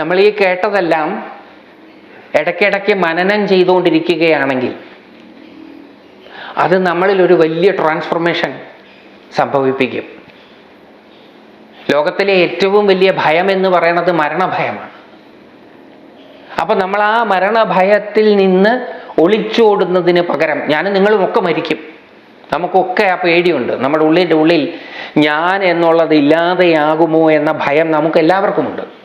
നമ്മൾ ഈ കേട്ടതെല്ലാം ഇടയ്ക്കിടയ്ക്ക് മനനം ചെയ്തുകൊണ്ടിരിക്കുകയാണെങ്കിൽ അത് നമ്മളിൽ ഒരു വലിയ ട്രാൻസ്ഫോർമേഷൻ സംഭവിപ്പിക്കും. ലോകത്തിലെ ഏറ്റവും വലിയ ഭയം എന്ന് പറയുന്നത് മരണഭയമാണ്. അപ്പൊ നമ്മൾ ആ മരണഭയത്തിൽ നിന്ന് ഒളിച്ചോടുന്നതിന് പകരം ഞാനും നിങ്ങളും ഒക്കെ മരിക്കും. നമുക്കൊക്കെ ആ പേടിയുണ്ട്. നമ്മുടെ ഉള്ളിന്റെ ഉള്ളിൽ ഞാൻ എന്നുള്ളത് ഇല്ലാതെയാകുമോ എന്ന ഭയം നമുക്ക് എല്ലാവർക്കുമുണ്ട്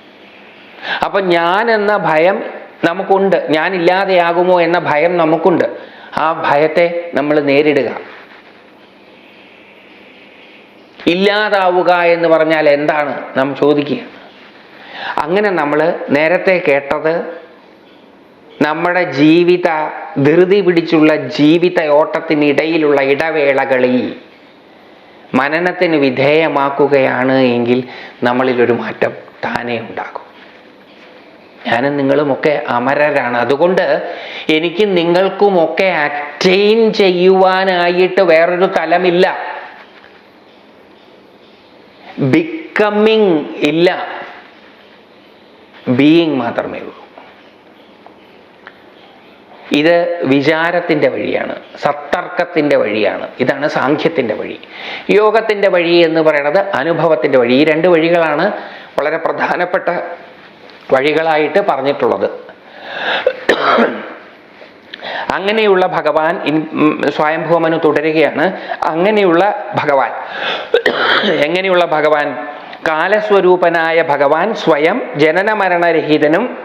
അപ്പൊ ഞാൻ എന്ന ഭയം നമുക്കുണ്ട്. ഞാൻ ഇല്ലാതെയാകുമോ എന്ന ഭയം നമുക്കുണ്ട്. ആ ഭയത്തെ നമ്മൾ നേരിടുക. ഇല്ലാതാവുക എന്ന് പറഞ്ഞാൽ എന്താണ്? നാം ചോദിക്കുക. അങ്ങനെ നമ്മൾ നേരത്തെ കേട്ടത് നമ്മുടെ ജീവിത ധൃതി പിടിച്ചുള്ള ജീവിത ഓട്ടത്തിനിടയിലുള്ള ഇടവേളകളിൽ മനനത്തിന് വിധേയമാക്കുകയാണ് എങ്കിൽ നമ്മളിലൊരു മാറ്റം താനേ ഉണ്ടാകും. ഞാനും നിങ്ങളുമൊക്കെ അമരരാണ്. അതുകൊണ്ട് എനിക്ക് നിങ്ങൾക്കുമൊക്കെ അറ്റൈൻ ചെയ്യുവാനായിട്ട് വേറൊരു തലമില്ല ബിക്കമ്മിങ് ഇല്ല. ബീയിങ് മാത്രമേ ഉള്ളൂ. ഇത് വിചാരത്തിന്റെ വഴിയാണ് സത്തർക്കത്തിന്റെ വഴിയാണ്. ഇതാണ് സാഖ്യത്തിന്റെ വഴി. യോഗത്തിന്റെ വഴി എന്ന് പറയുന്നത് അനുഭവത്തിന്റെ വഴി. ഈ രണ്ട് വഴികളാണ് വളരെ പ്രധാനപ്പെട്ട വഴികളായിട്ട് പറഞ്ഞിട്ടുള്ളത്. അങ്ങനെയുള്ള ഭഗവാൻ സ്വയംഭൂമന് തുടരുകയാണ്. അങ്ങനെയുള്ള ഭഗവാൻ എങ്ങനെയുള്ള ഭഗവാൻ? കാലസ്വരൂപനായ ഭഗവാൻ സ്വയം ജനന മരണരഹിതനും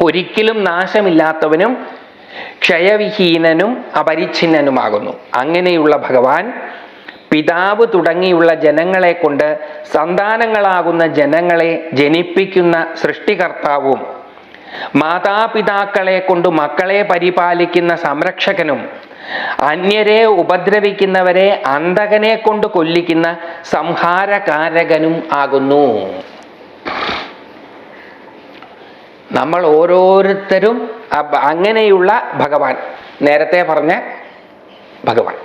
ഒരിക്കലും നാശമില്ലാത്തവനും ക്ഷയവിഹീനനും അപരിച്ഛിന്നനുമാകുന്നു. അങ്ങനെയുള്ള ഭഗവാൻ പിതാവ് തുടങ്ങിയുള്ള ജനങ്ങളെ കൊണ്ട് സന്താനങ്ങളാകുന്ന ജനങ്ങളെ ജനിപ്പിക്കുന്ന സൃഷ്ടികർത്താവും മാതാപിതാക്കളെ കൊണ്ട് മക്കളെ പരിപാലിക്കുന്ന സംരക്ഷകനും അന്യരെ ഉപദ്രവിക്കുന്നവരെ അന്തകനെ കൊണ്ട് കൊല്ലിക്കുന്ന സംഹാരകാരകനും ആകുന്നു. നമ്മൾ ഓരോരുത്തരും അങ്ങനെയുള്ള ഭഗവാൻ. നേരത്തെ പറഞ്ഞ ഭഗവാൻ.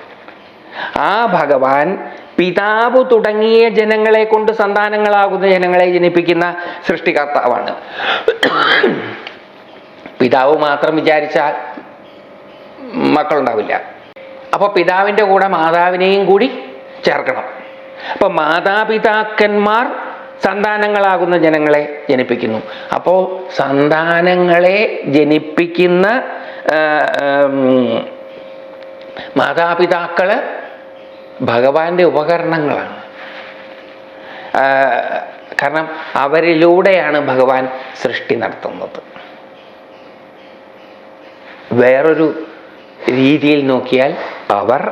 ആ ഭഗവാൻ പിതാവ് തുടങ്ങിയ ജനങ്ങളെ കൊണ്ട് സന്താനങ്ങളാകുന്ന ജനങ്ങളെ ജനിപ്പിക്കുന്ന സൃഷ്ടികർത്താവാണ്. പിതാവ് മാത്രം വിചാരിച്ചാൽ മക്കളുണ്ടാവില്ല. അപ്പോൾ പിതാവിന്റെ കൂടെ മാതാവിനെയും കൂടി ചേർക്കണം. അപ്പോൾ മാതാപിതാക്കന്മാർ സന്താനങ്ങളാകുന്ന ജനങ്ങളെ ജനിപ്പിക്കുന്നു. അപ്പോൾ സന്താനങ്ങളെ ജനിപ്പിക്കുന്ന മാതാപിതാക്കൾ ഭഗവാന്റെ ഉപകരണങ്ങളാണ്. കാരണം അവരിലൂടെയാണ് ഭഗവാൻ സൃഷ്ടി നടത്തുന്നത്. വേറൊരു രീതിയിൽ നോക്കിയാൽ അവർ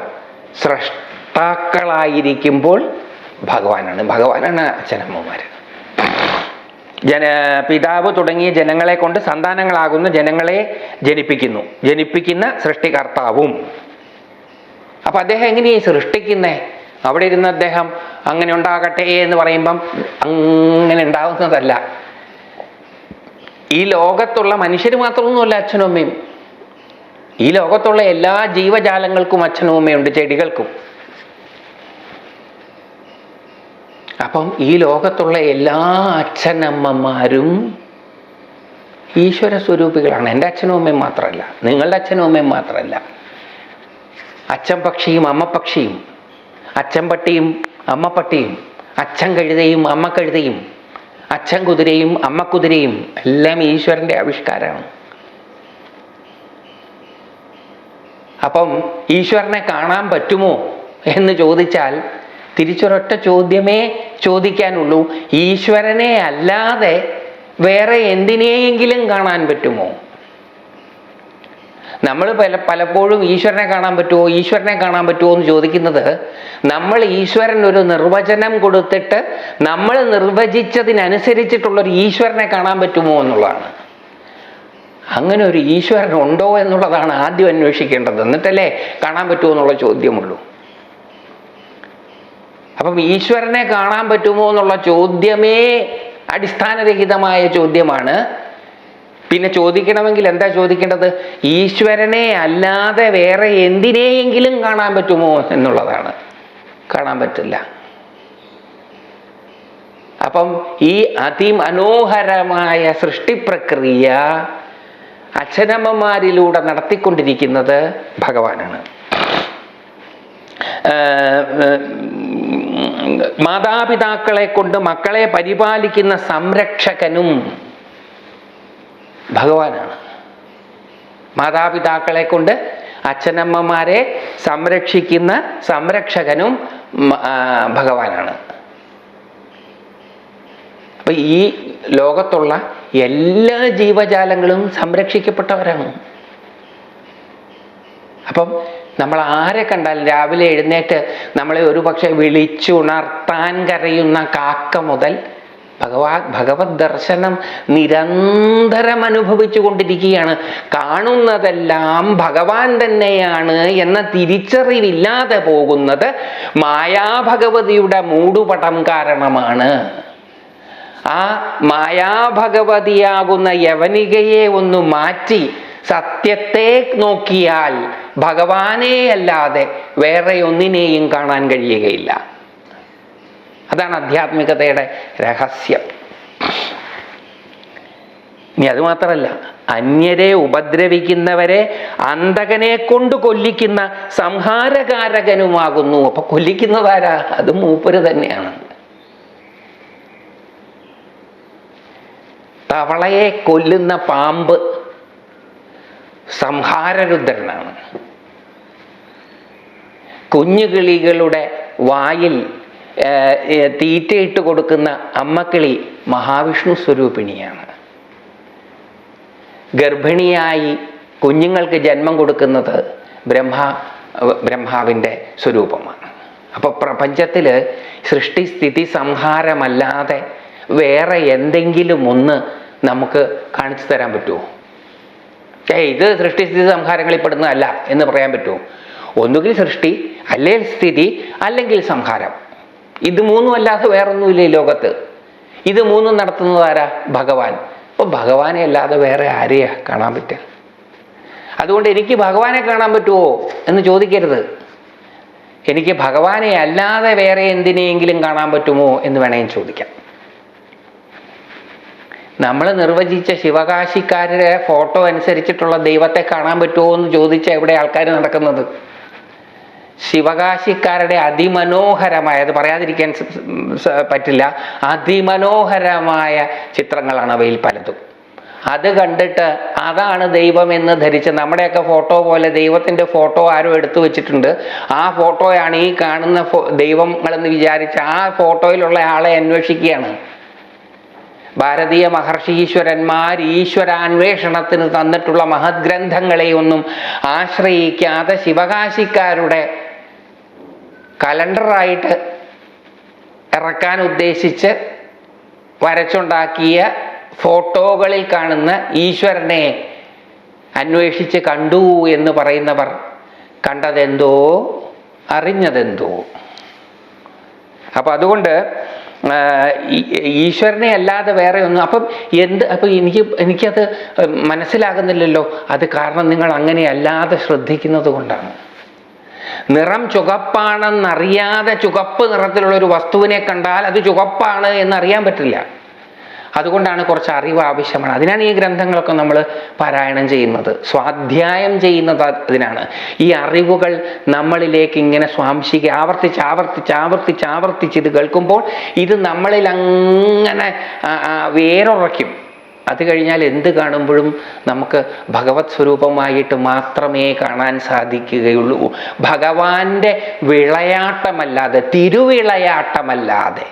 സ്രഷ്ടാക്കളായിരിക്കുമ്പോൾ ഭഗവാനാണ്. ഭഗവാനാണ് അച്ഛനമ്മമാർ ജന പിതാവ് തുടങ്ങിയ ജനങ്ങളെ കൊണ്ട് സന്താനങ്ങളാകുന്ന ജനങ്ങളെ ജനിപ്പിക്കുന്നു. ജനിപ്പിക്കുന്ന സൃഷ്ടികർത്താവും. അപ്പൊ അദ്ദേഹം എങ്ങനെയാ സൃഷ്ടിക്കുന്നേ? അവിടെ ഇരുന്ന് അദ്ദേഹം അങ്ങനെ ഉണ്ടാകട്ടെ എന്ന് പറയുമ്പം അങ്ങനെ ഉണ്ടാകുന്നതല്ല ഈ ലോകത്തുള്ള മനുഷ്യർ മാത്രമൊന്നുമല്ല അച്ഛനും അമ്മയും. ഈ ലോകത്തുള്ള എല്ലാ ജീവജാലങ്ങൾക്കും അച്ഛനും അമ്മയുണ്ട് ചെടികൾക്കും. അപ്പം ഈ ലോകത്തുള്ള എല്ലാ അച്ഛനമ്മമാരും ഈശ്വര സ്വരൂപികളാണ് എന്റെ അച്ഛനും അമ്മയും മാത്രമല്ല നിങ്ങളുടെ അച്ഛനും അമ്മയും മാത്രമല്ല. അച്ഛൻ പക്ഷിയും അമ്മ പക്ഷിയും. അച്ഛൻ പട്ടിയും അമ്മ പട്ടിയും. അച്ഛൻ കഴുതയും അമ്മ കഴുതയും. അച്ഛൻ കുതിരയും അമ്മ കുതിരയും എല്ലാം ഈശ്വരന്റെ ആവിഷ്കാരമാണ്. അപ്പം ഈശ്വരനെ കാണാൻ പറ്റുമോ എന്ന് ചോദിച്ചാൽ തിരിച്ചൊരൊറ്റ ചോദ്യമേ ചോദിക്കാനുള്ളൂ. ഈശ്വരനെ അല്ലാതെ വേറെ എന്തിനെയെങ്കിലും കാണാൻ പറ്റുമോ? നമ്മൾ പല പലപ്പോഴും ഈശ്വരനെ കാണാൻ പറ്റുമോ? ഈശ്വരനെ കാണാൻ പറ്റുമോ എന്ന് ചോദിക്കുന്നത് നമ്മൾ ഈശ്വരൻ ഒരു നിർവചനം കൊടുത്തിട്ട് നമ്മൾ നിർവചിച്ചതിനനുസരിച്ചിട്ടുള്ളൊരു ഈശ്വരനെ കാണാൻ പറ്റുമോ എന്നുള്ളതാണ്. അങ്ങനെ ഒരു ഈശ്വരൻ ഉണ്ടോ എന്നുള്ളതാണ് ആദ്യം അന്വേഷിക്കേണ്ടത്. എന്നിട്ടല്ലേ കാണാൻ പറ്റുമോ എന്നുള്ള ചോദ്യമുള്ളൂ. അപ്പം ഈശ്വരനെ കാണാൻ പറ്റുമോ എന്നുള്ള ചോദ്യമേ അടിസ്ഥാനരഹിതമായ ചോദ്യമാണ്. പിന്നെ ചോദിക്കണമെങ്കിൽ എന്താ ചോദിക്കേണ്ടത്? ഈശ്വരനെ അല്ലാതെ വേറെ എന്തിനെയെങ്കിലും കാണാൻ പറ്റുമോ എന്നുള്ളതാണ്. കാണാൻ പറ്റില്ല. അപ്പം ഈ അതിമനോഹരമായ സൃഷ്ടിപ്രക്രിയ അച്ഛനമ്മമാരിലൂടെ നടത്തിക്കൊണ്ടിരിക്കുന്നത് ഭഗവാനാണ്. മാതാപിതാക്കളെ കൊണ്ട് മക്കളെ പരിപാലിക്കുന്ന സംരക്ഷകനും ഭഗവാനാണ്. മാതാപിതാക്കളെ കൊണ്ട് അച്ഛനമ്മമാരെ സംരക്ഷിക്കുന്ന സംരക്ഷകനും ഭഗവാനാണ്. അപ്പൊ ഈ ലോകത്തുള്ള എല്ലാ ജീവജാലങ്ങളും സംരക്ഷിക്കപ്പെട്ടവരാണ്. അപ്പം നമ്മൾ ആരെ കണ്ടാലും രാവിലെ എഴുന്നേറ്റ് നമ്മളെ ഒരു പക്ഷെ വിളിച്ചുണർത്താൻ കരയുന്ന കാക്ക മുതൽ ഭഗവാ ഭഗവത് ദർശനം നിരന്തരം അനുഭവിച്ചു കൊണ്ടിരിക്കുകയാണ് കാണുന്നതെല്ലാം ഭഗവാൻ തന്നെയാണ് എന്ന തിരിച്ചറിവില്ലാതെ പോകുന്നത് മായാഭഗവതിയുടെ മൂടുപടം കാരണമാണ്. ആ മായാഭഗവതിയാകുന്ന യവനികയെ ഒന്ന് മാറ്റി സത്യത്തെ നോക്കിയാൽ ഭഗവാനെ അല്ലാതെ വേറെ ഒന്നിനെയും കാണാൻ കഴിയുകയില്ല. അതാണ് ആധ്യാത്മികതയുടെ രഹസ്യം. ഇനി അതുമാത്രമല്ല അന്യരെ ഉപദ്രവിക്കുന്നവരെ അന്തകനെ കൊണ്ട് കൊല്ലിക്കുന്ന സംഹാരകാരകനുമാകുന്നു. അപ്പൊ കൊല്ലിക്കുന്നതാരാ അത് മൂപ്പര് തന്നെയാണ്. തവളയെ കൊല്ലുന്ന പാമ്പ് സംഹാരരുദ്രനാണ്. കുഞ്ഞുകിളികളുടെ വായിൽ തീറ്റയിട്ട് കൊടുക്കുന്ന അമ്മക്കിളി മഹാവിഷ്ണു സ്വരൂപിണിയാണ്. ഗർഭിണിയായി കുഞ്ഞുങ്ങൾക്ക് ജന്മം കൊടുക്കുന്നത് ബ്രഹ്മ ബ്രഹ്മാവിന്റെ സ്വരൂപമാണ്. അപ്പോൾ പ്രപഞ്ചത്തിൽ സൃഷ്ടിസ്ഥിതി സംഹാരമല്ലാതെ വേറെ എന്തെങ്കിലും ഒന്ന് നമുക്ക് കാണിച്ചു തരാൻ പറ്റുമോ? ഏ ഇത് സൃഷ്ടിസ്ഥിതി സംഹാരങ്ങളിൽ പെടുന്നതല്ല എന്ന് പറയാൻ പറ്റുമോ? ഒന്നുകിൽ സൃഷ്ടി അല്ലെങ്കിൽ സ്ഥിതി അല്ലെങ്കിൽ സംഹാരം. ഇത് മൂന്നും അല്ലാതെ വേറൊന്നുമില്ല ഈ ലോകത്ത്? ഇത് മൂന്നും നടത്തുന്നത് ആരാ? ഭഗവാൻ. അപ്പോൾ ഭഗവാനെ അല്ലാതെ വേറെ ആരെയാ കാണാൻ പറ്റുക? അതുകൊണ്ട് എനിക്ക് ഭഗവാനെ കാണാൻ പറ്റുമോ എന്ന് ചോദിക്കരുത്. എനിക്ക് ഭഗവാനെ അല്ലാതെ വേറെ എന്തിനെയെങ്കിലും കാണാൻ പറ്റുമോ എന്ന് വേണമെങ്കിൽ ചോദിക്കാം. നമ്മൾ നിർവചിച്ച ശിവകാശിക്കാരുടെ ഫോട്ടോ അനുസരിച്ചിട്ടുള്ള ദൈവത്തെ കാണാൻ പറ്റുമോ എന്ന് ചോദിച്ച എവിടെ ആൾക്കാർ നടക്കുന്നത്? ശിവകാശിക്കാരുടെ അതിമനോഹരമായ അത് പറയാതിരിക്കാൻ പറ്റില്ല. അതിമനോഹരമായ ചിത്രങ്ങളാണ് അവയിൽ പലതും. അത് കണ്ടിട്ട് അതാണ് ദൈവം എന്ന് ധരിച്ച് നമ്മുടെയൊക്കെ ഫോട്ടോ പോലെ ദൈവത്തിന്റെ ഫോട്ടോ ആരോ എടുത്തു വെച്ചിട്ടുണ്ട്. ആ ഫോട്ടോയാണ് ഈ കാണുന്ന ദൈവങ്ങളെന്ന് വിചാരിച്ച് ആ ഫോട്ടോയിലുള്ള ആളെ അന്വേഷിക്കുകയാണ്. ഭാരതീയ മഹർഷീശ്വരന്മാർ ഈശ്വരാന്വേഷണത്തിന് തന്നിട്ടുള്ള മഹത് ഒന്നും ആശ്രയിക്കാതെ ശിവകാശിക്കാരുടെ കലണ്ടറായിട്ട് ഇറക്കാൻ ഉദ്ദേശിച്ച് വരച്ചുണ്ടാക്കിയ ഫോട്ടോകളിൽ കാണുന്ന ഈശ്വരനെ അന്വേഷിച്ച് കണ്ടു എന്ന് പറയുന്നവർ കണ്ടതെന്തോ അറിഞ്ഞതെന്തോ. അപ്പം അതുകൊണ്ട് ഈശ്വരനെ അല്ലാതെ വേറെ ഒന്നും അപ്പം എന്ത് അപ്പം എനിക്ക് എനിക്കത് മനസ്സിലാകുന്നില്ലല്ലോ. അത് കാരണം നിങ്ങൾ അങ്ങനെ അല്ലാതെ ശ്രദ്ധിക്കുന്നത് കൊണ്ടാണ്. നിറം ചുവപ്പാണെന്നറിയാതെ ചുവപ്പ് നിറത്തിലുള്ള ഒരു വസ്തുവിനെ കണ്ടാൽ അത് ചുവപ്പാണ് എന്നറിയാൻ പറ്റില്ല. അതുകൊണ്ടാണ് കുറച്ച് അറിവ് ആവശ്യമാണ്. അതിനാണ് ഈ ഗ്രന്ഥങ്ങളൊക്കെ നമ്മൾ പാരായണം ചെയ്യുന്നത്. സ്വാധ്യായം ചെയ്യുന്നത് അതിനാണ്. ഈ അറിവുകൾ നമ്മളിലേക്ക് ഇങ്ങനെ സ്വാംശിക്ക് ആവർത്തിച്ച് ആവർത്തിച്ച് ആവർത്തിച്ച് ആവർത്തിച്ച് ഇത് കേൾക്കുമ്പോൾ ഇത് നമ്മളിൽ അങ്ങനെ വേരുറയ്ക്കും. അത് കഴിഞ്ഞാൽ എന്ത് കാണുമ്പോഴും നമുക്ക് ഭഗവത് സ്വരൂപമായിട്ട് മാത്രമേ കാണാൻ സാധിക്കുകയുള്ളൂ. ഭഗവാന്റെ വിളയാട്ടമല്ലാതെ തിരുവിളയാട്ടമല്ലാതെ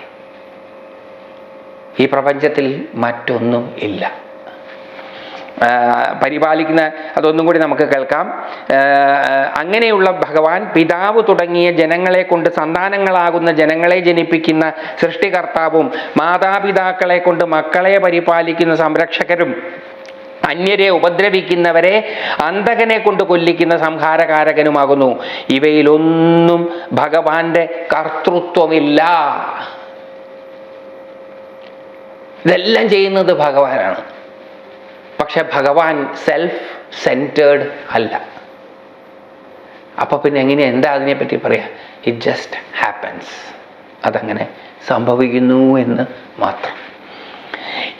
ഈ പ്രപഞ്ചത്തിൽ മറ്റൊന്നും ഇല്ല. പരിപാലിക്കുന്ന അതൊന്നും കൂടി നമുക്ക് കേൾക്കാം. അങ്ങനെയുള്ള ഭഗവാൻ പിതാവ് തുടങ്ങിയ ജനങ്ങളെ കൊണ്ട് സന്താനങ്ങളാകുന്ന ജനങ്ങളെ ജനിപ്പിക്കുന്ന സൃഷ്ടികർത്താവും മാതാപിതാക്കളെ കൊണ്ട് മക്കളെ പരിപാലിക്കുന്ന സംരക്ഷകരും അന്യരെ ഉപദ്രവിക്കുന്നവരെ അന്തകനെ കൊണ്ട് കൊല്ലിക്കുന്ന സംഹാരകാരകനുമാകുന്നു. ഇവയിലൊന്നും ഭഗവാന്റെ കർത്തൃത്വമില്ല. ഇതെല്ലാം ചെയ്യുന്നത് ഭഗവാനാണ്. പക്ഷെ ഭഗവാൻ സെൽഫ് സെന്റേഡ് അല്ല. അപ്പോൾ പിന്നെ എങ്ങനെ എന്താ അതിനെപ്പറ്റി പറയാ? ഇറ്റ് ജസ്റ്റ് ഹാപ്പൻസ് അതങ്ങനെ സംഭവിക്കുന്നു എന്ന് മാത്രം.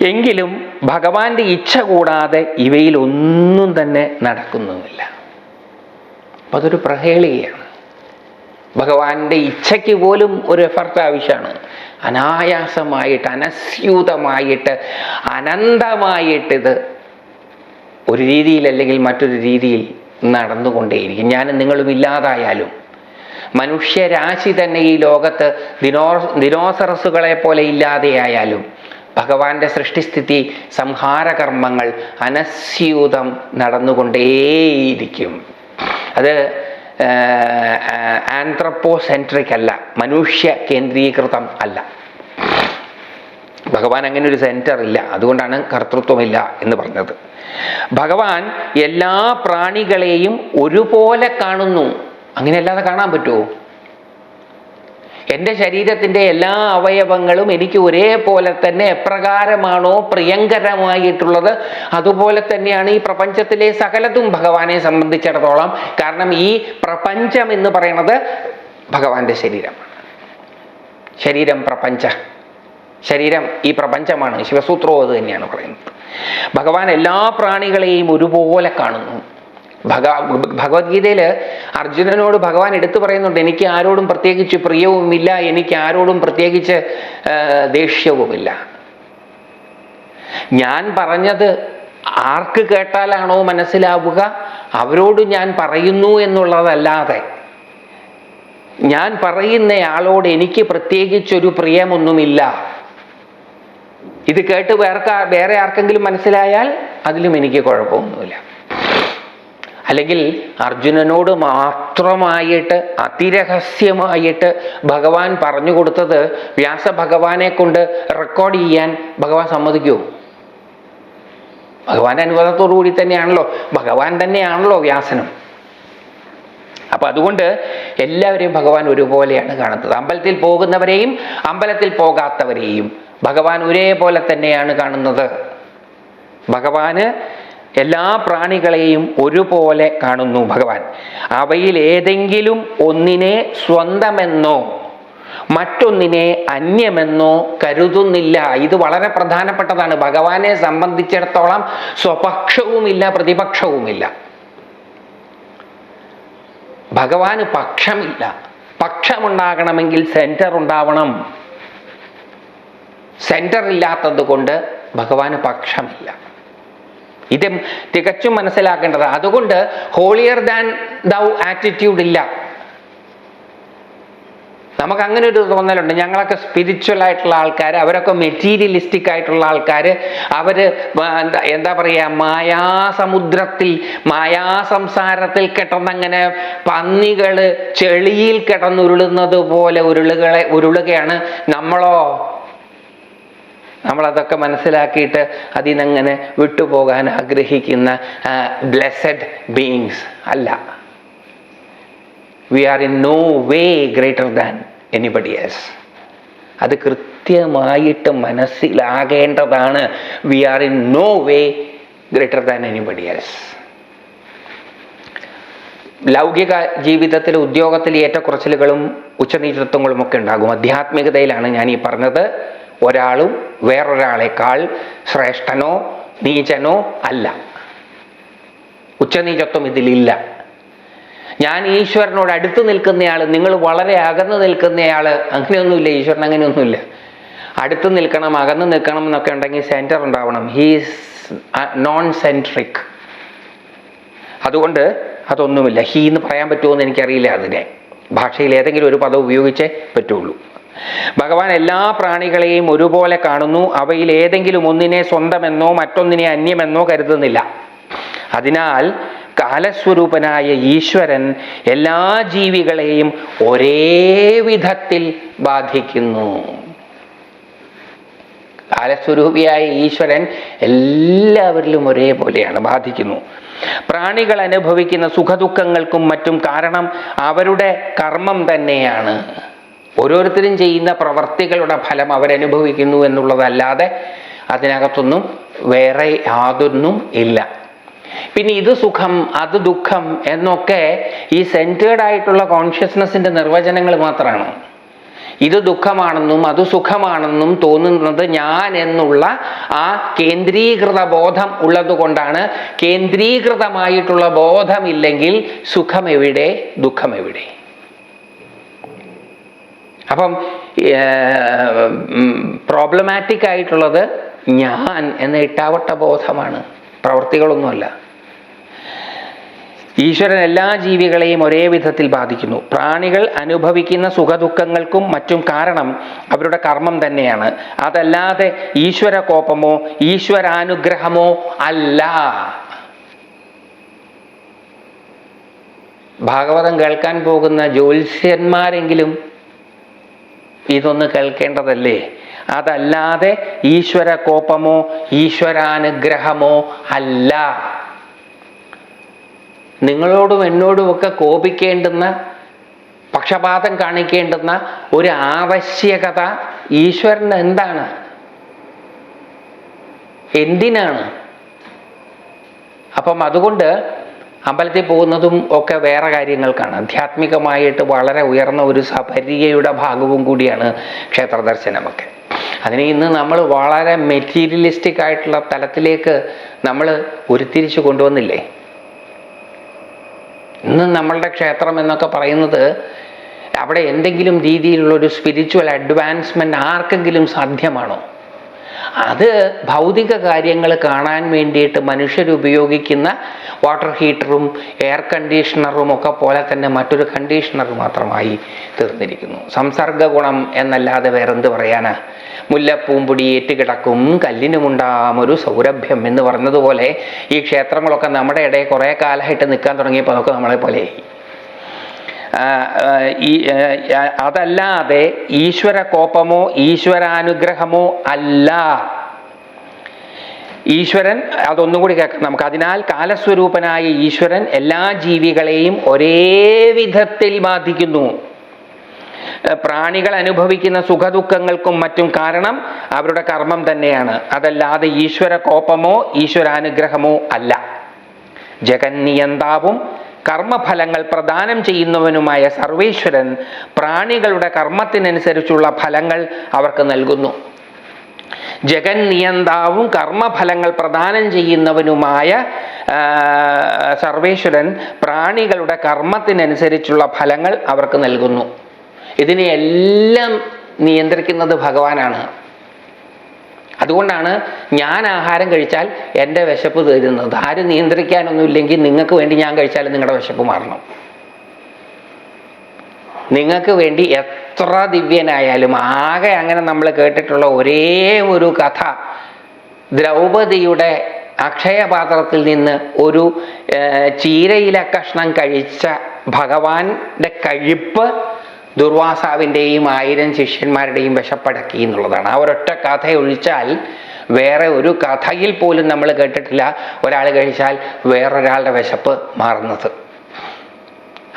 എങ്കിലും ഭഗവാന്റെ ഇച്ഛ കൂടാതെ ഇവയിൽ ഒന്നും തന്നെ നടക്കുന്നുമില്ല. അപ്പം അതൊരു പ്രഹേളികയാണ്. ഭഗവാന്റെ ഇച്ഛയ്ക്ക് പോലും ഒരു എഫർട്ട് ആവശ്യമാണ്. അനായാസമായിട്ട് അനസ്യൂതമായിട്ട് അനന്തമായിട്ട് ഇത് ഒരു രീതിയിൽ അല്ലെങ്കിൽ മറ്റൊരു രീതിയിൽ നടന്നുകൊണ്ടേയിരിക്കും. ഞാനും നിങ്ങളും ഇല്ലാതായാലും മനുഷ്യരാശി തന്നെ ഈ ലോകത്ത് ദിനോ ദിനോസറസുകളെ പോലെ ഇല്ലാതെയായാലും ഭഗവാന്റെ സൃഷ്ടിസ്ഥിതി സംഹാരകർമ്മങ്ങൾ അനസ്യൂതം നടന്നുകൊണ്ടേയിരിക്കും. അത് ആന്ത്രപ്പോസെൻട്രിക് അല്ല മനുഷ്യ കേന്ദ്രീകൃതം അല്ല. ഭഗവാൻ അങ്ങനെ ഒരു സെന്റർ ഇല്ല. അതുകൊണ്ടാണ് കർത്തൃത്വമില്ല എന്ന് പറഞ്ഞത്. ഭഗവാൻ എല്ലാ പ്രാണികളെയും ഒരുപോലെ കാണുന്നു. അങ്ങനെ അല്ലാതെ കാണാൻ പറ്റുമോ എന്റെ ശരീരത്തിന്റെ എല്ലാ അവയവങ്ങളും എനിക്ക് ഒരേപോലെ തന്നെ എപ്രകാരമാണോ പ്രിയങ്കരമായിട്ടുള്ളത് അതുപോലെ തന്നെയാണ് ഈ പ്രപഞ്ചത്തിലെ സകലതും ഭഗവാനെ സംബന്ധിച്ചിടത്തോളം. കാരണം ഈ പ്രപഞ്ചം എന്ന് പറയുന്നത് ഭഗവാന്റെ ശരീരമാണ്. ശരീരം പ്രപഞ്ച. ശരീരം ഈ പ്രപഞ്ചമാണ്. ശിവസൂത്രവും അത് തന്നെയാണ് പറയുന്നത്. ഭഗവാൻ എല്ലാ പ്രാണികളെയും ഒരുപോലെ കാണുന്നു. ഭഗ ഭഗവത്ഗീതയിൽ അർജുനനോട് ഭഗവാൻ എടുത്തു പറയുന്നുണ്ട് എനിക്ക് ആരോടും പ്രത്യേകിച്ച് പ്രിയവുമില്ല എനിക്ക് ആരോടും പ്രത്യേകിച്ച് ദേഷ്യവുമില്ല. ഞാൻ പറഞ്ഞത് ആർക്ക് കേട്ടാലാണോ മനസ്സിലാവുക? അവരോട് ഞാൻ പറയുന്നു എന്നുള്ളതല്ലാതെ. ഞാൻ പറയുന്നയാളോട് എനിക്ക് പ്രത്യേകിച്ചൊരു പ്രിയമൊന്നുമില്ല. ഇത് കേട്ട് വേറെ വേറെ ആർക്കെങ്കിലും മനസ്സിലായാൽ അതിലും എനിക്ക് കുഴപ്പമൊന്നുമില്ല. അല്ലെങ്കിൽ അർജുനനോട് മാത്രമായിട്ട് അതിരഹസ്യമായിട്ട് ഭഗവാൻ പറഞ്ഞു കൊടുത്തത് വ്യാസ ഭഗവാനെ കൊണ്ട് റെക്കോർഡ് ചെയ്യാൻ ഭഗവാൻ സമ്മതിക്കുമോ ഭഗവാന്റെ അനുവാദത്തോടു കൂടി തന്നെയാണല്ലോ ഭഗവാൻ തന്നെയാണല്ലോ വ്യാസനം. അപ്പൊ അതുകൊണ്ട് എല്ലാവരെയും ഭഗവാൻ ഒരുപോലെയാണ് കാണുന്നത്. അമ്പലത്തിൽ പോകുന്നവരെയും അമ്പലത്തിൽ പോകാത്തവരെയും ഭഗവാൻ ഒരേപോലെ തന്നെയാണ് കാണുന്നത്. ഭഗവാന് എല്ലാ പ്രാണികളെയും ഒരുപോലെ കാണുന്നു ഭഗവാൻ. അവയിൽ ഏതെങ്കിലും ഒന്നിനെ സ്വന്തമെന്നോ മറ്റൊന്നിനെ അന്യമെന്നോ കരുതുന്നില്ല. ഇത് വളരെ പ്രധാനപ്പെട്ടതാണ്. ഭഗവാനെ സംബന്ധിച്ചിടത്തോളം സ്വപക്ഷവുമില്ല പ്രതിപക്ഷവുമില്ല. ഭഗവാന് പക്ഷമില്ല. പക്ഷമുണ്ടാകണമെങ്കിൽ സെന്റർ ഉണ്ടാവണം. സെന്റർ ഇല്ലാത്തത് കൊണ്ട് ഭഗവാന് പക്ഷമില്ല. ഇത് തികച്ചും മനസ്സിലാക്കേണ്ടത് അതുകൊണ്ട് ഹോളിയർ ദാൻ ദൗ ആറ്റിറ്റ്യൂഡ് ഇല്ല. നമുക്ക് അങ്ങനെ ഒരു തോന്നലുണ്ട്. ഞങ്ങളൊക്കെ സ്പിരിച്വൽ ആയിട്ടുള്ള ആൾക്കാർ അവരൊക്കെ മെറ്റീരിയലിസ്റ്റിക് ആയിട്ടുള്ള ആൾക്കാർ അവർ എന്താ എന്താ പറയുക മായാസമുദ്രത്തിൽ മായാസംസാരത്തിൽ കിടന്നങ്ങനെ പന്നികൾ ചെളിയിൽ കിടന്നുരുളുന്നത് പോലെ ഉരുളുകളെ ഉരുളുകയാണ് നമ്മളോ? നമ്മളതൊക്കെ മനസ്സിലാക്കിയിട്ട് അതിനങ്ങനെ വിട്ടുപോകാൻ ആഗ്രഹിക്കുന്ന ബ്ലെസഡ് ബീയിങ്സ് അല്ല. We are in no way greater than anybody else അത് കൃത്യമായിട്ട് മനസ്സിലാകേണ്ടതാണ്. We are in no way greater than anybody else ലൗകിക ജീവിതത്തിൽ ഉദ്യോഗത്തിൽ ഏറ്റക്കുറച്ചിലുകളും ഉച്ചനീചത്വങ്ങളും ഒക്കെ ഉണ്ടാകും. ആധ്യാത്മികതയിലാണ് ഞാൻ ഈ പറഞ്ഞത്. ഒരാളും വേറൊരാളെക്കാൾ ശ്രേഷ്ഠനോ നീചനോ അല്ല. ഉച്ചനീചത്വം ഇതിലില്ല. ഞാൻ ഈശ്വരനോട് അടുത്ത് നിൽക്കുന്നയാൾ നിങ്ങൾ വളരെ അകന്ന് നിൽക്കുന്നയാൾ അങ്ങനെയൊന്നുമില്ല ഈശ്വരൻ അങ്ങനെയൊന്നുമില്ല. അടുത്ത് നിൽക്കണം അകന്ന് നിൽക്കണം എന്നൊക്കെ ഉണ്ടെങ്കിൽ സെന്റർ ഉണ്ടാവണം. ഹീസ് നോൺ സെൻട്രിക് അതുകൊണ്ട് അതൊന്നുമില്ല. ഹീ എന്ന് പറയാൻ പറ്റുമോ എന്ന് എനിക്കറിയില്ല അതിനെ. ഭാഷയിൽ ഏതെങ്കിലും ഒരു പദം ഉപയോഗിച്ചേ പറ്റുള്ളൂ. ഭഗവാൻ എല്ലാ പ്രാണികളെയും ഒരുപോലെ കാണുന്നു. അവയിൽ ഏതെങ്കിലും ഒന്നിനെ സ്വന്തമെന്നോ മറ്റൊന്നിനെ അന്യമെന്നോ കരുതുന്നില്ല. അതിനാൽ കാലസ്വരൂപനായ ഈശ്വരൻ എല്ലാ ജീവികളെയും ഒരേ വിധത്തിൽ ബാധിക്കുന്നു. കാലസ്വരൂപിയായ ഈശ്വരൻ എല്ലാവരിലും ഒരേപോലെയാണ് ബാധിക്കുന്നു. പ്രാണികൾ അനുഭവിക്കുന്ന സുഖദുഃഖങ്ങൾക്കും മറ്റും കാരണം അവരുടെ കർമ്മം തന്നെയാണ്. ഓരോരുത്തരും ചെയ്യുന്ന പ്രവർത്തികളുടെ ഫലം അവരനുഭവിക്കുന്നു എന്നുള്ളതല്ലാതെ അതിനകത്തൊന്നും വേറെ യാതൊന്നും ഇല്ല. പിന്നെ ഇത് സുഖം അത് ദുഃഖം എന്നൊക്കെ ഈ സെന്റേർഡ് ആയിട്ടുള്ള കോൺഷ്യസ്നസിന്റെ നിർവചനങ്ങൾ മാത്രമാണ്. ഇത് ദുഃഖമാണെന്നും അത് സുഖമാണെന്നും തോന്നുന്നത് ഞാൻ എന്നുള്ള ആ കേന്ദ്രീകൃത ബോധം ഉള്ളതുകൊണ്ടാണ്. കേന്ദ്രീകൃതമായിട്ടുള്ള ബോധമില്ലെങ്കിൽ സുഖം എവിടെ ദുഃഖം എവിടെ അപ്പം പ്രോബ്ലമാറ്റിക് ആയിട്ടുള്ളത് ഞാൻ എന്ന ഇട്ടാവട്ട ബോധമാണ്. പ്രവൃത്തികളൊന്നുമല്ല ഈശ്വരൻ എല്ലാ ജീവികളെയും ഒരേ വിധത്തിൽ ബാധിക്കുന്നു. പ്രാണികൾ അനുഭവിക്കുന്ന സുഖദുഃഖങ്ങൾക്കും മറ്റും കാരണം അവരുടെ കർമ്മം തന്നെയാണ്. അതല്ലാതെ ഈശ്വര കോപമോ ഈശ്വരാനുഗ്രഹമോ അല്ല. ഭാഗവതം കേൾക്കാൻ പോകുന്ന ജ്യോത്സ്യന്മാരെങ്കിലും ഇതൊന്ന് കേൾക്കേണ്ടതല്ലേ? അതല്ലാതെ ഈശ്വര കോപമോ ഈശ്വരാനുഗ്രഹമോ അല്ല. നിങ്ങളോടും എന്നോടും ഒക്കെ കോപിക്കേണ്ടുന്ന പക്ഷപാതം കാണിക്കേണ്ടുന്ന ഒരു ആവശ്യകത ഈശ്വരന് എന്താണ്? എന്തിനാണ്? അപ്പം അതുകൊണ്ട് അമ്പലത്തിൽ പോകുന്നതും ഒക്കെ വേറെ കാര്യങ്ങൾക്കാണ്. ആധ്യാത്മികമായിട്ട് വളരെ ഉയർന്ന ഒരു സപര്യയുടെ ഭാഗവും കൂടിയാണ് ക്ഷേത്ര ദർശനമൊക്കെ. അതിനെ ഇന്ന് നമ്മൾ വളരെ മെറ്റീരിയലിസ്റ്റിക് ആയിട്ടുള്ള തലത്തിലേക്ക് നമ്മൾ ഉരുത്തിരിച്ചു കൊണ്ടുവന്നില്ലേ? ഇന്ന് നമ്മളുടെ ക്ഷേത്രം എന്നൊക്കെ പറയുന്നത് അവിടെ എന്തെങ്കിലും രീതിയിലുള്ള ഒരു സ്പിരിച്വൽ അഡ്വാൻസ്മെന്റ് ആർക്കെങ്കിലും സാധ്യമാണോ? അത് ഭൗതിക കാര്യങ്ങൾ കാണാൻ വേണ്ടിയിട്ട് മനുഷ്യർ ഉപയോഗിക്കുന്ന വാട്ടർ ഹീറ്ററും എയർ കണ്ടീഷണറും ഒക്കെ പോലെ തന്നെ മറ്റൊരു കണ്ടീഷണർ മാത്രമായി തീർന്നിരിക്കുന്നു. സംസർഗ ഗുണം എന്നല്ലാതെ വേറെന്ത് പറയാനാ? മുല്ലപ്പൂമ്പൊടി ഏറ്റുകിടക്കും കല്ലിനുമുണ്ടാം ഒരു സൗരഭ്യം എന്ന് പറഞ്ഞതുപോലെ ഈ ക്ഷേത്രങ്ങളൊക്കെ നമ്മുടെ ഇടയിൽ കുറേ കാലമായിട്ട് നിൽക്കാൻ തുടങ്ങിയപ്പോൾ അതൊക്കെ നമ്മളെ പോലെ ഈ അതല്ലാതെ ഈശ്വര കോപമോ ഈശ്വരാനുഗ്രഹമോ അല്ല. ഈശ്വരൻ അതൊന്നുകൂടി കേൾക്കാം നമുക്ക്. അതിനാൽ കാലസ്വരൂപനായ ഈശ്വരൻ എല്ലാ ജീവികളെയും ഒരേ വിധത്തിൽ ബാധിക്കുന്നു. പ്രാണികൾ അനുഭവിക്കുന്ന സുഖദുഃഖങ്ങൾക്കും മറ്റും കാരണം അവരുടെ കർമ്മം തന്നെയാണ്. അതല്ലാതെ ഈശ്വര കോപമോ ഈശ്വരാനുഗ്രഹമോ അല്ല. ജഗന്നിയന്താവും കർമ്മഫലങ്ങൾ പ്രദാനം ചെയ്യുന്നവനുമായ സർവേശ്വരൻ പ്രാണികളുടെ കർമ്മത്തിനനുസരിച്ചുള്ള ഫലങ്ങൾ അവർക്ക് നൽകുന്നു. ജഗൻ നിയന്താവും കർമ്മഫലങ്ങൾ പ്രദാനം ചെയ്യുന്നവനുമായ സർവേശ്വരൻ പ്രാണികളുടെ കർമ്മത്തിനനുസരിച്ചുള്ള ഫലങ്ങൾ അവർക്ക് നൽകുന്നു. ഇതിനെയെല്ലാം നിയന്ത്രിക്കുന്നത് ഭഗവാനാണ്. അതുകൊണ്ടാണ് ഞാൻ ആഹാരം കഴിച്ചാൽ എന്റെ വിശപ്പ് തരുന്നത്. ആരും നിയന്ത്രിക്കാനൊന്നുമില്ലെങ്കിൽ നിങ്ങൾക്ക് വേണ്ടി ഞാൻ കഴിച്ചാലും നിങ്ങളുടെ വിശപ്പ് മാറണം. നിങ്ങൾക്ക് വേണ്ടി എത്ര ദിവ്യനായാലും ആകെ അങ്ങനെ നമ്മൾ കേട്ടിട്ടുള്ള ഒരേ ഒരു കഥ ദ്രൗപദിയുടെ അക്ഷയപാത്രത്തിൽ നിന്ന് ഒരു ചീരയില കഷ്ണം കഴിച്ച ഭഗവാന്റെ കഴിപ്പ് ദുർവാസാവിന്റെയും ആയിരം ശിഷ്യന്മാരുടെയും വിശപ്പടക്കി എന്നുള്ളതാണ്. ആ ഒരൊറ്റ കഥ ഒഴിച്ചാൽ വേറെ ഒരു കഥയിൽ പോലും നമ്മൾ കേട്ടിട്ടില്ല. ഒരാൾ കഴിച്ചാൽ വേറൊരാളുടെ വിശപ്പ് മാറുന്നത്.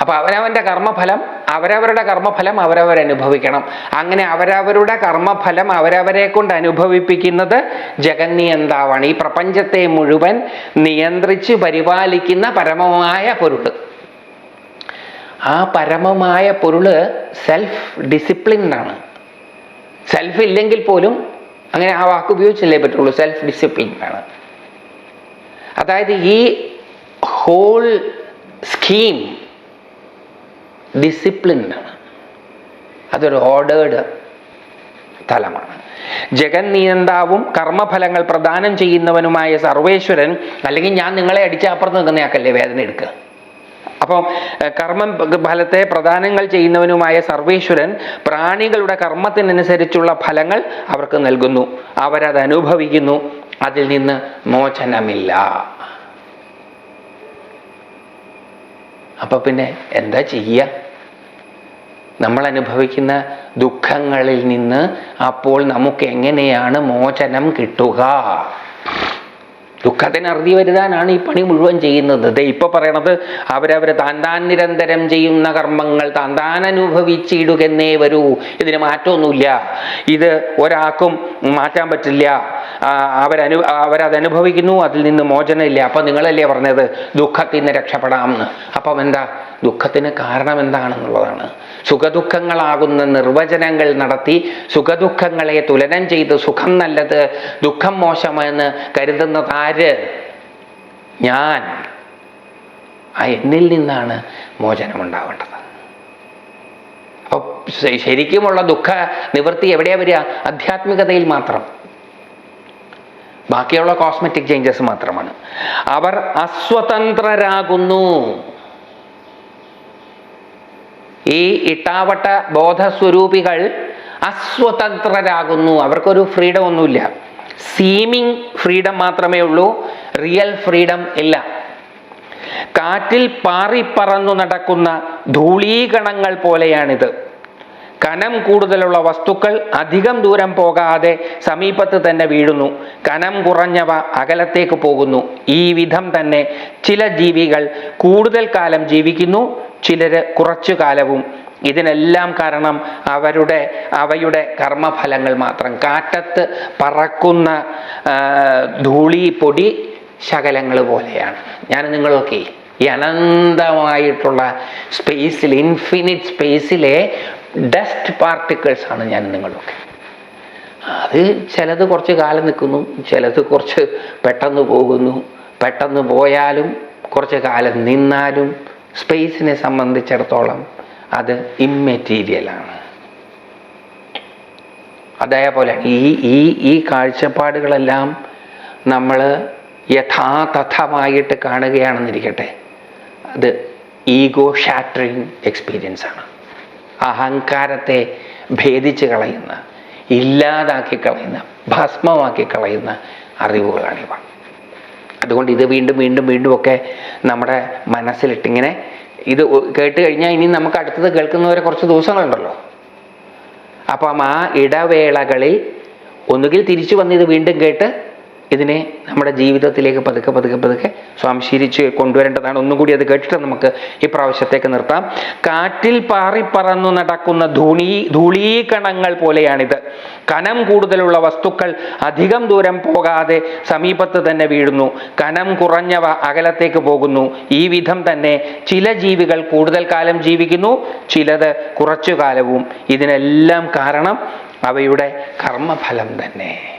അപ്പൊ അവനവന്റെ കർമ്മഫലം അവരവരുടെ കർമ്മഫലം അവരവരനുഭവിക്കണം അങ്ങനെ അവരവരുടെ കർമ്മഫലം അവരവരെ കൊണ്ട് അനുഭവിപ്പിക്കുന്നത് ജഗന്നിയന്താവാണ്. ഈ പ്രപഞ്ചത്തെ മുഴുവൻ നിയന്ത്രിച്ച് പരിപാലിക്കുന്ന പരമമായ പൊരുൾ ആ പരമമായ പൊരുൾ സെൽഫ് ഡിസിപ്ലിൻഡാണ് സെൽഫ് ഇല്ലെങ്കിൽ പോലും അങ്ങനെ ആ വാക്ക് ഉപയോഗിച്ചല്ലേ പറ്റുള്ളൂ. സെൽഫ് ഡിസിപ്ലിൻഡാണ് അതായത് ഈ ഹോൾ സ്കീം ഡിസിപ്ലിൻഡാണ് അതൊരു ഓർഡേഡ് തലമാണ്. ജഗന്നിയന്താവും കർമ്മഫലങ്ങൾ പ്രദാനം ചെയ്യുന്നവനുമായ സർവേശ്വരൻ അല്ലെങ്കിൽ ഞാൻ നിങ്ങളെ അടിച്ച് അപ്പുറത്ത് നിൽക്കുന്നയാക്കല്ലേ വേദന എടുക്കുക? അപ്പം കർമ്മ ഫലത്തെ പ്രദാനങ്ങൾ ചെയ്യുന്നവനുമായ സർവേശ്വരൻ പ്രാണികളുടെ കർമ്മത്തിനനുസരിച്ചുള്ള ഫലങ്ങൾ അവർക്ക് നൽകുന്നു. അവരത് അനുഭവിക്കുന്നു. അതിൽ നിന്ന് മോചനമില്ല. അപ്പൊ പിന്നെ എന്താ ചെയ്യുക നമ്മൾ അനുഭവിക്കുന്ന ദുഃഖങ്ങളിൽ നിന്ന് അപ്പോൾ നമുക്ക് എങ്ങനെയാണ് മോചനം കിട്ടുക? ദുഃഖത്തിന് അറുതി വരുത്താനാണ് ഈ പണി മുഴുവൻ ചെയ്യുന്നത്. ദേ ഇപ്പൊ പറയണത് അവരവർ താൻ താൻ നിരന്തരം ചെയ്യുന്ന കർമ്മങ്ങൾ താൻ താൻ അനുഭവിച്ചിടുകെന്നേ വരൂ. ഇതിന് മാറ്റമൊന്നുമില്ല. ഇത് ഒരാൾക്കും മാറ്റാൻ പറ്റില്ല. അവരനു അവരതനുഭവിക്കുന്നു അതിൽ നിന്ന് മോചനമില്ല. അപ്പൊ നിങ്ങളല്ലേ പറഞ്ഞത് ദുഃഖത്തിൽ നിന്ന് രക്ഷപ്പെടാം എന്ന്. അപ്പം എന്താ? ദുഃഖത്തിന് കാരണം എന്താണെന്നുള്ളതാണ് സുഖദുഃഖങ്ങളാകുന്ന നിർവചനങ്ങൾ നടത്തി സുഖദുഃഖങ്ങളെ തുലനം ചെയ്ത് സുഖം നല്ലത് ദുഃഖം മോശമെന്ന് കരുതുന്നത് ആര്? ഞാൻ. ആ എന്നിൽ നിന്നാണ് മോചനമുണ്ടാവേണ്ടത്. അപ്പോൾ ശരിക്കുമുള്ള ദുഃഖ നിവൃത്തി എവിടെയാ വരിക? ആധ്യാത്മികതയിൽ മാത്രം. ബാക്കിയുള്ള കോസ്മെറ്റിക് ചേഞ്ചസ് മാത്രമാണ്. അവർ അസ്വതന്ത്രരാകുന്നു. ഈ ഇട്ടാവട്ട ബോധസ്വരൂപികൾ അസ്വതന്ത്രരാകുന്നു. അവർക്കൊരു ഫ്രീഡം ഒന്നുമില്ല. സീമിങ് ഫ്രീഡം മാത്രമേ ഉള്ളൂ. റിയൽ ഫ്രീഡം ഇല്ല. കാറ്റിൽ പാറിപ്പറന്നു നടക്കുന്ന ധൂളീകണങ്ങൾ പോലെയാണിത്. കനം കൂടുതലുള്ള വസ്തുക്കൾ അധികം ദൂരം പോകാതെ സമീപത്ത് തന്നെ വീഴുന്നു. കനം കുറഞ്ഞവ അകലത്തേക്ക് പോകുന്നു. ഈ വിധം തന്നെ ചില ജീവികൾ കൂടുതൽ കാലം ജീവിക്കുന്നു ചിലര് കുറച്ചു കാലവും. ഇതിനെല്ലാം കാരണം അവരുടെ അവയുടെ കർമ്മഫലങ്ങൾ മാത്രം. കാറ്റത്ത് പറക്കുന്ന ധൂളി പൊടി ശകലങ്ങൾ പോലെയാണ്. ഞാൻ നിങ്ങളൊക്കെ ഈ അനന്തമായിട്ടുള്ള സ്പേസിൽ ഇൻഫിനിറ്റ് സ്പേസിലെ ഡസ്റ്റ് പാർട്ടിക്കിൾസ് ആണ് ഞാൻ നിങ്ങളൊക്കെ അത് ചിലത് കുറച്ച് കാലം നിൽക്കുന്നു ചിലത് കുറച്ച് പെട്ടെന്ന് പോകുന്നു. പെട്ടെന്ന് പോയാലും കുറച്ച് കാലം നിന്നാലും സ്പേസിനെ സംബന്ധിച്ചിടത്തോളം അത് ഇമ്മെറ്റീരിയലാണ് അതേപോലെ ഈ ഈ ഈ കാഴ്ചപ്പാടുകളെല്ലാം നമ്മൾ യഥാതഥമായിട്ട് കാണുകയാണെന്നിരിക്കട്ടെ. അത് ഈഗോ ഷാറ്ററിങ് എക്സ്പീരിയൻസ് ആണ്. അഹങ്കാരത്തെ ഭേദിച്ച് കളയുന്ന ഇല്ലാതാക്കി കളയുന്ന ഭസ്മമാക്കി കളയുന്ന അറിവുകളാണിവ അതുകൊണ്ട് ഇത് വീണ്ടും വീണ്ടും വീണ്ടും ഒക്കെ നമ്മുടെ മനസ്സിലിട്ടിങ്ങനെ ഇത് കേട്ട് കഴിഞ്ഞാൽ ഇനി നമുക്ക് അടുത്തത് കേൾക്കുന്നവരെ കുറച്ച് ദിവസങ്ങളുണ്ടല്ലോ. അപ്പം ആ ഇടവേളകളിൽ ഒന്നുകിൽ തിരിച്ചു വന്ന് ഇത് വീണ്ടും കേട്ട് ഇതിനെ നമ്മുടെ ജീവിതത്തിലേക്ക് പതുക്കെ പതുക്കെ പതുക്കെ സ്വാംശീരിച്ച് കൊണ്ടുവരേണ്ടതാണ്. ഒന്നും കൂടി അത് കേട്ടിട്ട് നമുക്ക് ഈ പ്രാവശ്യത്തേക്ക് നിർത്താം. കാറ്റിൽ പാറി പറന്നു നടക്കുന്ന ധൂളീ ധൂളീകണങ്ങൾ പോലെയാണിത്. കനം കൂടുതലുള്ള വസ്തുക്കൾ അധികം ദൂരം പോകാതെ സമീപത്ത് തന്നെ വീഴുന്നു. കനം കുറഞ്ഞവ അകലത്തേക്ക് പോകുന്നു. ഈ വിധം തന്നെ ചില ജീവികൾ കൂടുതൽ കാലം ജീവിക്കുന്നു ചിലത് കുറച്ചു കാലവും. ഇതിനെല്ലാം കാരണം അവയുടെ കർമ്മഫലം തന്നെ.